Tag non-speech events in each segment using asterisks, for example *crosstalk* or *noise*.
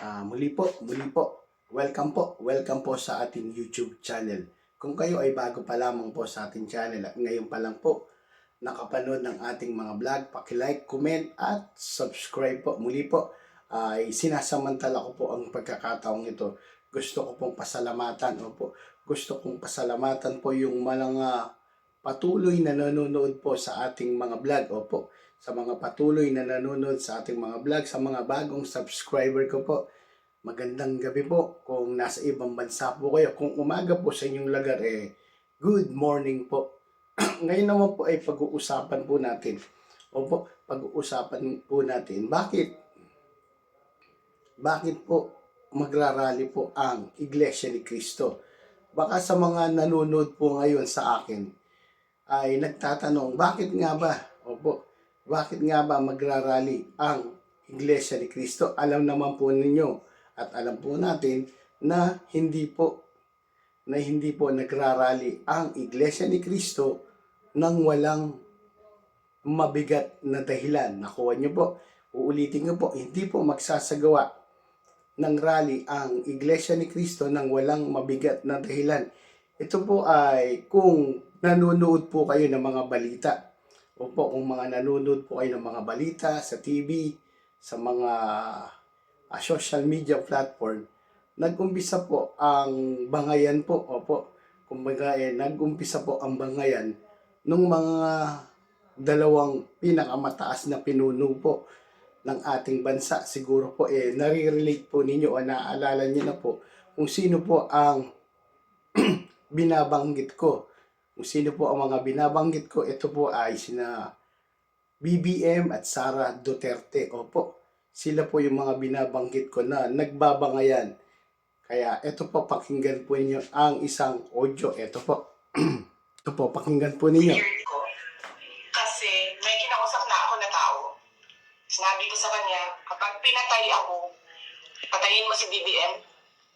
Ah, muli po, muli po. Welcome po, welcome po sa ating YouTube channel. Kung kayo ay bago pa lamang po sa ating channel at ngayon pa lang po nakapanood ng ating mga vlog, paki-like, comment at subscribe po. Muli po ay sinasamantala ko po ang pagkakataong ito. Gusto ko pong pasalamatan, opo. Gusto kong pasalamatan po yung mga patuloy na nanonood po sa ating mga vlog, opo. Sa mga patuloy na nanonood sa ating mga vlog, sa mga bagong subscriber ko po. Magandang gabi po kung nasa ibang bansa po kayo. Kung umaga po sa inyong lugar, eh, good morning po. *clears throat* Ngayon naman po ay pag-uusapan po natin. Opo, pag-uusapan po natin. Bakit? Bakit po magrarally po ang Iglesia ni Cristo? Baka sa mga nanonood po ngayon sa akin ay nagtatanong, bakit nga ba? Opo, bakit nga ba magrarally ang Iglesia ni Cristo? Alam naman po ninyo at alam po natin na hindi po na hindi po nagrarally ang Iglesia ni Cristo nang walang mabigat na dahilan. Nakuha niyo po. Uulitin ko po, hindi po magsasagawa ng rally ang Iglesia ni Cristo nang walang mabigat na dahilan. Ito po ay kung nanonood po kayo ng mga balita. Opo, kung mga nanonood po kayo ng mga balita sa TV, sa mga ah, social media platform, nag-umpisa po ang bangayan po. Opo, kumbaga eh, nag-umpisa po ang bangayan nung mga dalawang pinakamataas na pinuno po ng ating bansa. Siguro po eh, nare-relate po ninyo o naaalala niyo na po kung sino po ang *clears throat* binabanggit ko. Kung sino po ang mga binabanggit ko, ito po ay sina BBM at Sara Duterte. Opo, sila po yung mga binabanggit ko na nagbabangayan. Kaya ito po, pakinggan po ninyo ang isang audio. Ito po. *clears throat* ito po, pakinggan po ninyo. Kasi may kinausap na ako na tao. Sinabi ko sa kanya, kapag pinatay ako, patayin mo si BBM,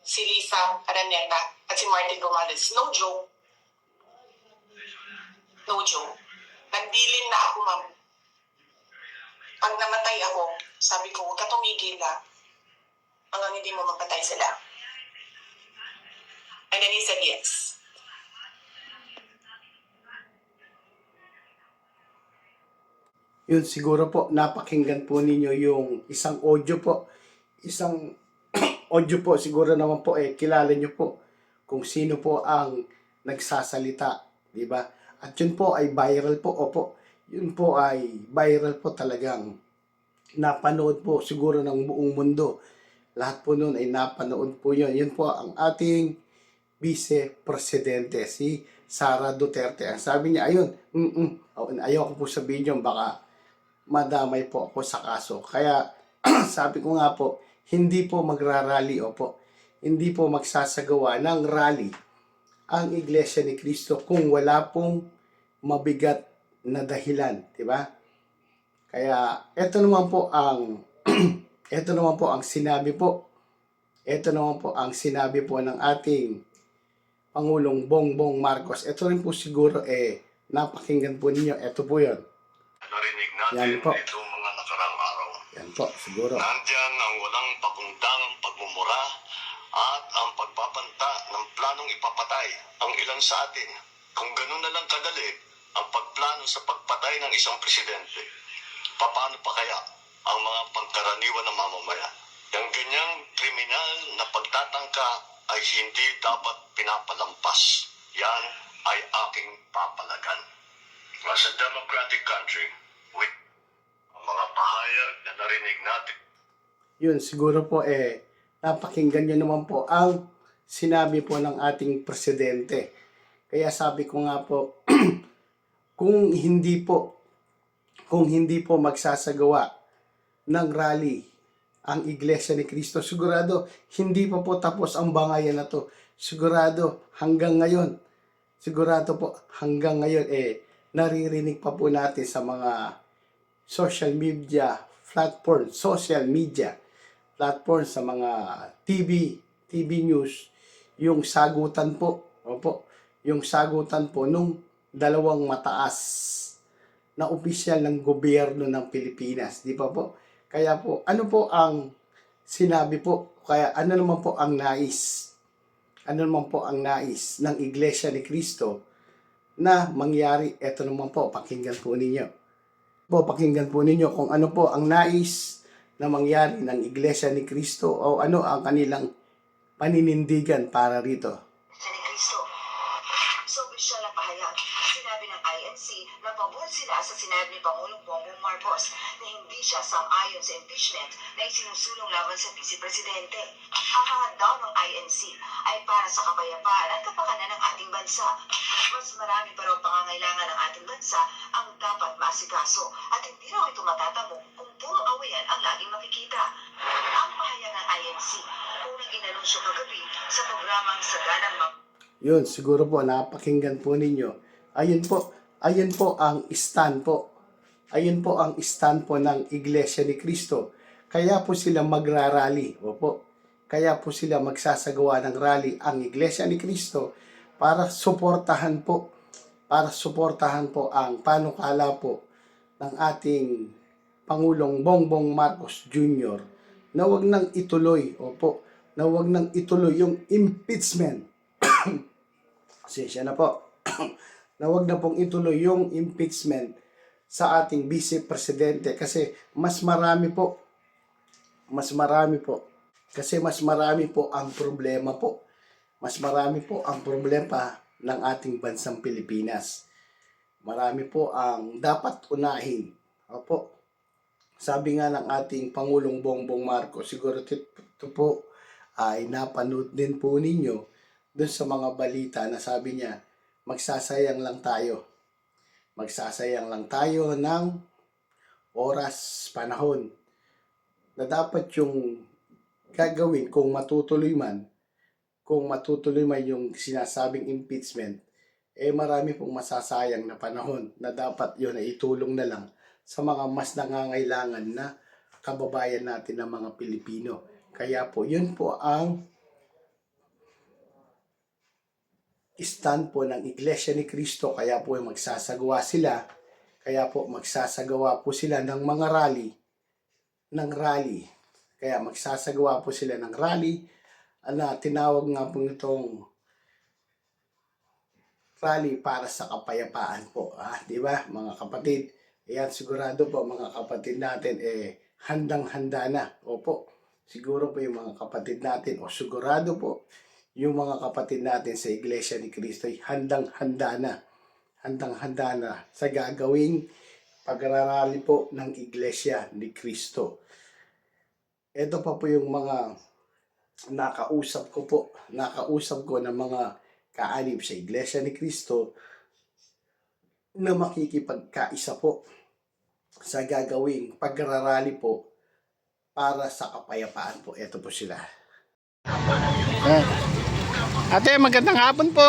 si Lisa Araneta, at si Martin Gomales. No joke. No joke. Nagdilin na ako, ma'am. Pag namatay ako, sabi ko, huwag ka tumigil na hanggang hindi mo mapatay sila. And then he said yes. Yun siguro po, napakinggan po ninyo yung isang audio po. Isang *clears throat* audio po, siguro naman po eh, kilala nyo po kung sino po ang nagsasalita, di ba? At yun po ay viral po, opo. Yun po ay viral po talagang napanood po siguro ng buong mundo. Lahat po noon ay napanood po yun. Yun po ang ating vice presidente, si Sara Duterte. Ang sabi niya, ayun, mm oh, ayaw ko po sabihin yun, baka madamay po ako sa kaso. Kaya *clears throat* sabi ko nga po, hindi po magrarally o po, hindi po magsasagawa ng rally ang Iglesia ni Cristo kung wala pong mabigat na dahilan, di ba? Kaya ito naman po ang *clears throat* ito naman po ang sinabi po ito naman po ang sinabi po ng ating Pangulong Bongbong Marcos. Ito rin po siguro eh napakinggan po ninyo. Ito po 'yon. narinig Yan natin po. itong mga nakarang araw. Yan po siguro. Nandyan ang walang pagundang pagmumura at ang pagpapanta ng planong ipapatay ang ilan sa atin. Kung ganun na lang kadali ang pagplano sa pagpatay ng isang presidente, paano pa kaya ang mga pangkaraniwan ng mamamayan? Yung ganyang kriminal na pagtatangka ay hindi dapat pinapalampas. Yan ay aking papalagan. As a democratic country, with ang mga pahayag na narinig natin Yun siguro po eh napakinggan nyo naman po ang sinabi po ng ating presidente. Kaya sabi ko nga po *clears throat* kung hindi po kung hindi po magsasagawa ng rally ang Iglesia ni Cristo, sigurado hindi pa po tapos ang bangayan na to. Sigurado hanggang ngayon, sigurado po hanggang ngayon eh naririnig pa po natin sa mga social media platform, social media platform sa mga TV, TV news, yung sagutan po, opo, yung sagutan po nung dalawang mataas na opisyal ng gobyerno ng Pilipinas, di ba po? Kaya po, ano po ang sinabi po, kaya ano naman po ang nais, ano naman po ang nais ng Iglesia ni Cristo na mangyari, eto naman po, pakinggan po ninyo. Po, pakinggan po ninyo kung ano po ang nais na mangyari ng Iglesia ni Cristo o ano ang kanilang paninindigan para rito. Ni. Sa opisyal na pahayag, sinabi ng INC na sila sa sinabi ni Pangulong Marcos na hindi siya sang-ayon sa impeachment na isinusulong laban sa Vice Presidente. Ang hangad daw ng INC ay para sa kapayapaan at kapakanan ng ating bansa. Mas marami pa raw pangangailangan ng ating bansa ang dapat masikaso at hindi raw ito matatamo kung puro awayan ang laging makikita. Ang pahayag ng INC, unang inanunsyo kagabi sa programang Saganang Mag Yun, siguro po, napakinggan po ninyo. Ayun po, ayun po ang stand po. Ayun po ang stand po ng Iglesia ni Cristo. Kaya po sila magrarally. Opo. Kaya po sila magsasagawa ng rally ang Iglesia ni Cristo para suportahan po para suportahan po ang panukala po ng ating Pangulong Bongbong Marcos Jr. na wag nang ituloy, opo, na wag nang ituloy yung impeachment *coughs* Pasensya na po. *coughs* na wag na pong ituloy yung impeachment sa ating vice presidente kasi mas marami po mas marami po kasi mas marami po ang problema po mas marami po ang problema ng ating bansang Pilipinas marami po ang dapat unahin opo sabi nga ng ating Pangulong Bongbong Marcos siguro ito po ay napanood din po ninyo dun sa mga balita na sabi niya, magsasayang lang tayo. Magsasayang lang tayo ng oras, panahon na dapat yung gagawin kung matutuloy man, kung matutuloy man yung sinasabing impeachment, eh marami pong masasayang na panahon na dapat yun ay itulong na lang sa mga mas nangangailangan na kababayan natin ng mga Pilipino. Kaya po, yun po ang stand po ng Iglesia ni Cristo. Kaya po magsasagawa sila. Kaya po magsasagawa po sila ng mga rally ng rally. Kaya magsasagawa po sila ng rally. Na tinawag nga po itong rally para sa kapayapaan po. Ah, di ba mga kapatid Ayan, sigurado po mga kapatid natin eh handang-handa na. Opo, siguro po yung mga kapatid natin o sigurado po yung mga kapatid natin sa Iglesia ni Cristo ay handang-handa na. Handang-handa na sa gagawing pagrarali po ng Iglesia ni Cristo. Ito pa po yung mga nakausap ko po, nakausap ko ng mga kaanib sa Iglesia ni Cristo na makikipagkaisa po sa gagawing pagrarali po para sa kapayapaan po. Ito po sila. Ate, magandang hapon po.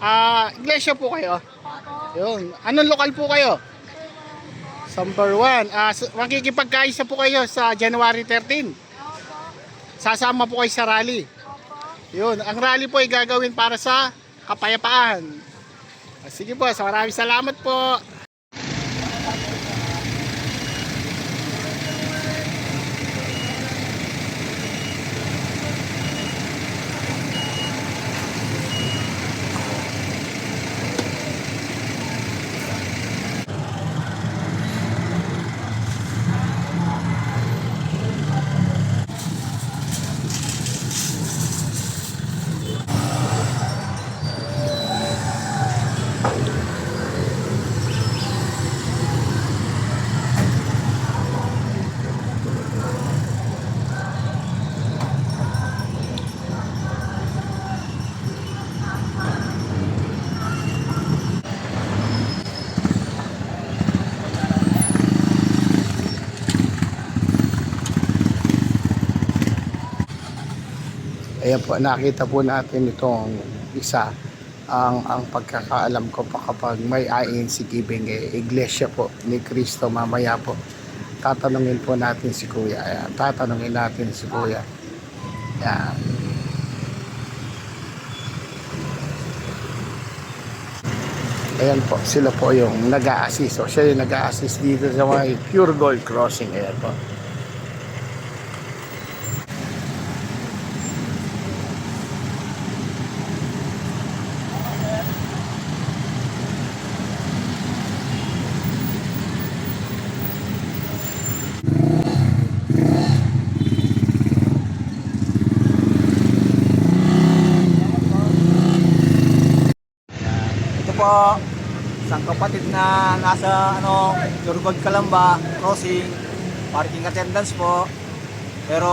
Ah, iglesia po kayo. Yun. Anong lokal po kayo? Number one. Ah, s- makikipagkaisa po kayo sa January 13. Sasama po kayo sa rally. Yun. Ang rally po ay gagawin para sa kapayapaan. Sige po, so maraming salamat po. Ayan po, nakita po natin itong isa. Ang ang pagkakaalam ko pa kapag may INC giving eh, iglesia po ni Cristo mamaya po. Tatanungin po natin si Kuya. Ayan, tatanungin natin si Kuya. Yan ayan po sila po yung nag-a-assist siya yung nag-a-assist dito sa may Pure Gold Crossing. Ayan po po. Isang kapatid na nasa ano, Turgod Kalamba, crossing, parking attendance po. Pero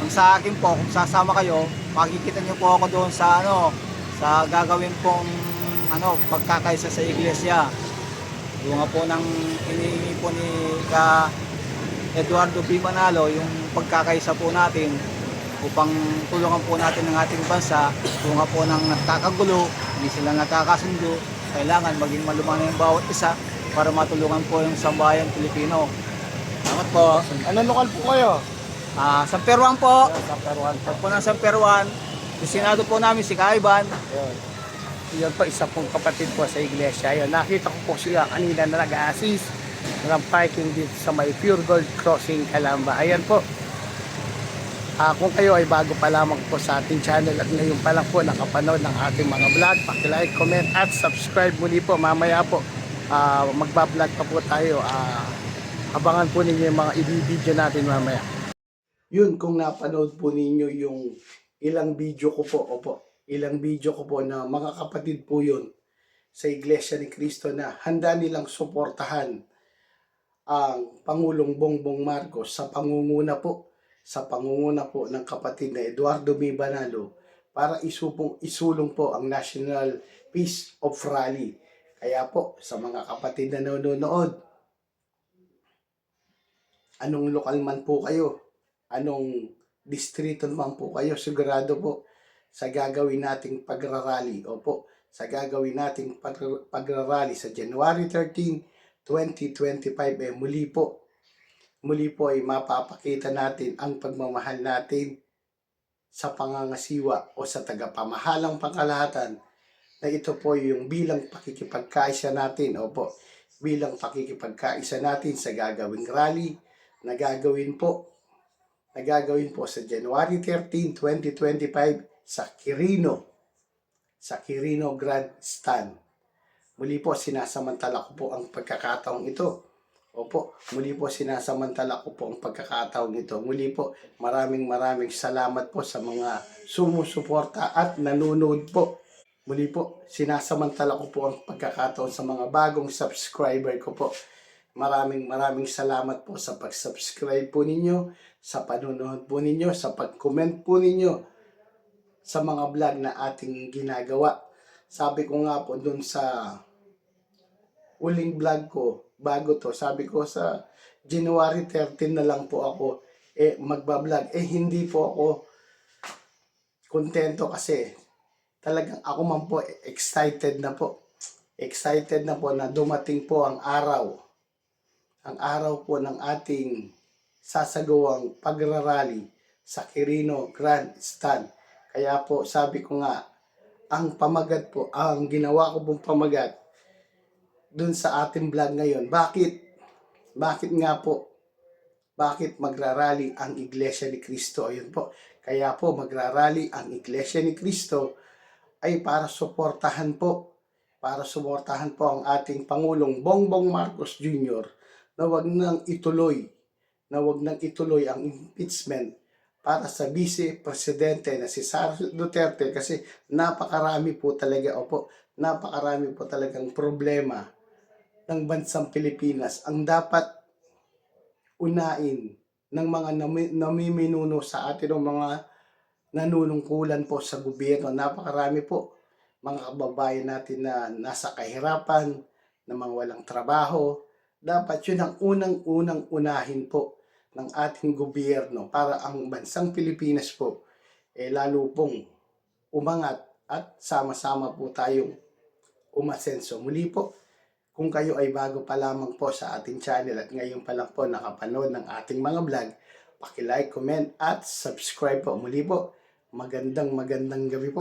ang sa akin po, kung sasama kayo, makikita niyo po ako doon sa ano, sa gagawin pong ano, pagkakaisa sa iglesia. Yung nga po nang iniingi po ni ka Eduardo P. Manalo, yung pagkakaisa po natin upang tulungan po natin ang ating bansa kung nga po nang nagkakagulo, hindi sila nakakasundo, kailangan maging malumang yung bawat isa para matulungan po yung sambayan Pilipino. Salamat po. Ano lokal po kayo? Ah, San Peruan po. Sa Peruan Pag po ng San Peruan, yung senado po namin si Kaiban. Yun. Yun po, isa pong kapatid po sa iglesia. Yun, nakita ko po sila kanina na nag-assist ng parking dito sa may Pure Gold Crossing, Calamba. Ayan po. Ah, kung kayo ay bago pa lamang po sa ating channel at ngayon pa lang po nakapanood ng ating mga vlog, paki-like, comment at subscribe muli po. Mamaya po, ah, magbablog pa po tayo. Ah, abangan po ninyo yung mga i-video natin mamaya. Yun, kung napanood po ninyo yung ilang video ko po, opo, ilang video ko po na mga kapatid po yun sa Iglesia ni Cristo na handa nilang suportahan ang Pangulong Bongbong Marcos sa pangunguna po, sa pangunguna po ng kapatid na Eduardo B. Banalo para isupong, isulong po ang National Peace of Rally. Kaya po, sa mga kapatid na nanonood, anong lokal man po kayo, anong distrito man po kayo, sigurado po sa gagawin nating pagrarally. Opo, sa gagawin nating pag- pagrarally sa January 13, 2025 eh muli po. Muli po ay mapapakita natin ang pagmamahal natin sa pangangasiwa o sa tagapamahalang pangkalahatan na ito po yung bilang pakikipagkaisa natin. Opo, bilang pakikipagkaisa natin sa gagawing rally na gagawin po na gagawin po sa January 13, 2025 sa Quirino, sa Quirino Grandstand. Muli po, sinasamantala ko po ang pagkakataong ito. Opo, muli po sinasamantala ko po ang pagkakataong ito. Muli po, maraming maraming salamat po sa mga sumusuporta at nanonood po. Muli po, sinasamantala ko po ang pagkakataon sa mga bagong subscriber ko po. Maraming maraming salamat po sa pag-subscribe po ninyo, sa panonood po ninyo, sa pag-comment po ninyo sa mga vlog na ating ginagawa. Sabi ko nga po dun sa uling vlog ko, bago to, sabi ko sa January 13 na lang po ako eh magbablog. Eh hindi po ako kontento kasi talagang ako man po excited na po. Excited na po na dumating po ang araw. Ang araw po ng ating sasagawang pagrarally sa Quirino Grand Stand. Kaya po sabi ko nga, ang pamagat po, ang ginawa ko pong pamagat dun sa ating vlog ngayon. Bakit? Bakit nga po? Bakit magrarally ang Iglesia ni Cristo? Ayun po. Kaya po magrarally ang Iglesia ni Cristo ay para suportahan po para suportahan po ang ating Pangulong Bongbong Marcos Jr. na wag nang ituloy na wag nang ituloy ang impeachment para sa Vice Presidente na si Sara Duterte kasi napakarami po talaga opo napakarami po talagang problema ng bansang Pilipinas ang dapat unain ng mga nami- namiminuno sa atin ng mga nanunungkulan po sa gobyerno. Napakarami po mga kababayan natin na nasa kahirapan, na mga walang trabaho. Dapat yun ang unang-unang unahin po ng ating gobyerno para ang bansang Pilipinas po eh lalo pong umangat at sama-sama po tayong umasenso. Muli po, kung kayo ay bago pa lamang po sa ating channel at ngayon pa lang po nakapanood ng ating mga vlog, paki-like, comment at subscribe po. Muli po, magandang magandang gabi po.